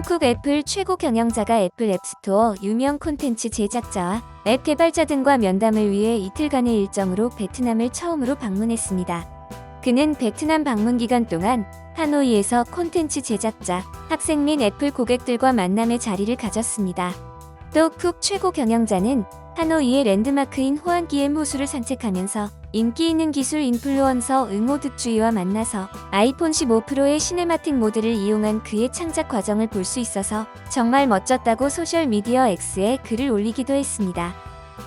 팀쿡 애플 최고 경영자가 애플 앱스토어 유명 콘텐츠 제작자와 앱 개발자 등과 면담을 위해 이틀간의 일정으로 베트남을 처음으로 방문했습니다. 그는 베트남 방문 기간 동안 하노이에서 콘텐츠 제작자, 학생 및 애플 고객들과 만남의 자리를 가졌습니다. 또 쿡 최고 경영자는 하노이의 랜드마크인 호안기엠 호수를 산책하면서 인기 있는 기술 인플루언서 응호 득주이와 만나서 아이폰 15 프로의 시네마틱 모드를 이용한 그의 창작 과정을 볼 수 있어서 정말 멋졌다고 소셜미디어 X에 글을 올리기도 했습니다.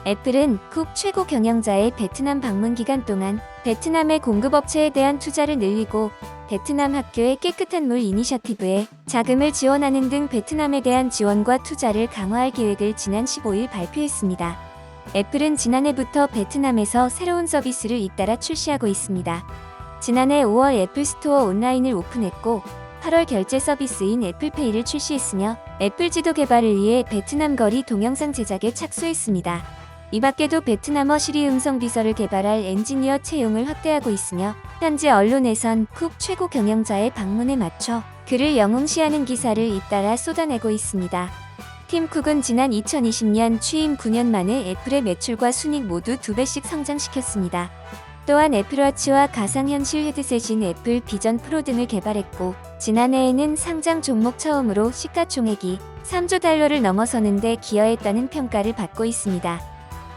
애플은 쿡 최고 경영자의 베트남 방문 기간 동안 베트남의 공급업체에 대한 투자를 늘리고 베트남 학교의 깨끗한 물 이니셔티브에 자금을 지원하는 등 베트남에 대한 지원과 투자를 강화할 계획을 지난 15일 발표했습니다. 애플은 지난해부터 베트남에서 새로운 서비스를 잇따라 출시하고 있습니다. 지난해 5월 애플 스토어 온라인을 오픈했고 8월 결제 서비스인 애플페이를 출시했으며 애플 지도 개발을 위해 베트남 거리 동영상 제작에 착수했습니다. 이 밖에도 베트남어 시리 음성 비서를 개발할 엔지니어 채용을 확대하고 있으며 현지 언론에선 쿡 최고 경영자의 방문에 맞춰 그를 영웅시하는 기사를 잇따라 쏟아내고 있습니다. 팀 쿡은 지난 2020년 취임 9년 만에 애플의 매출과 순익 모두 두 배씩 성장시켰습니다. 또한 애플워치와 가상현실 헤드셋인 애플 비전 프로 등을 개발했고 지난해에는 상장 종목 처음으로 시가총액이 3조 달러를 넘어서는데 기여했다는 평가를 받고 있습니다.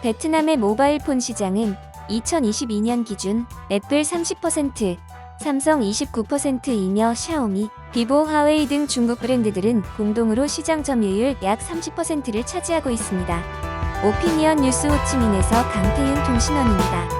베트남의 모바일 폰 시장은 2022년 기준 애플 30%, 삼성 29%이며 샤오미, 비보, 하웨이 등 중국 브랜드들은 공동으로 시장 점유율 약 30%를 차지하고 있습니다. 오피니언 뉴스 호치민에서 강태윤 통신원입니다.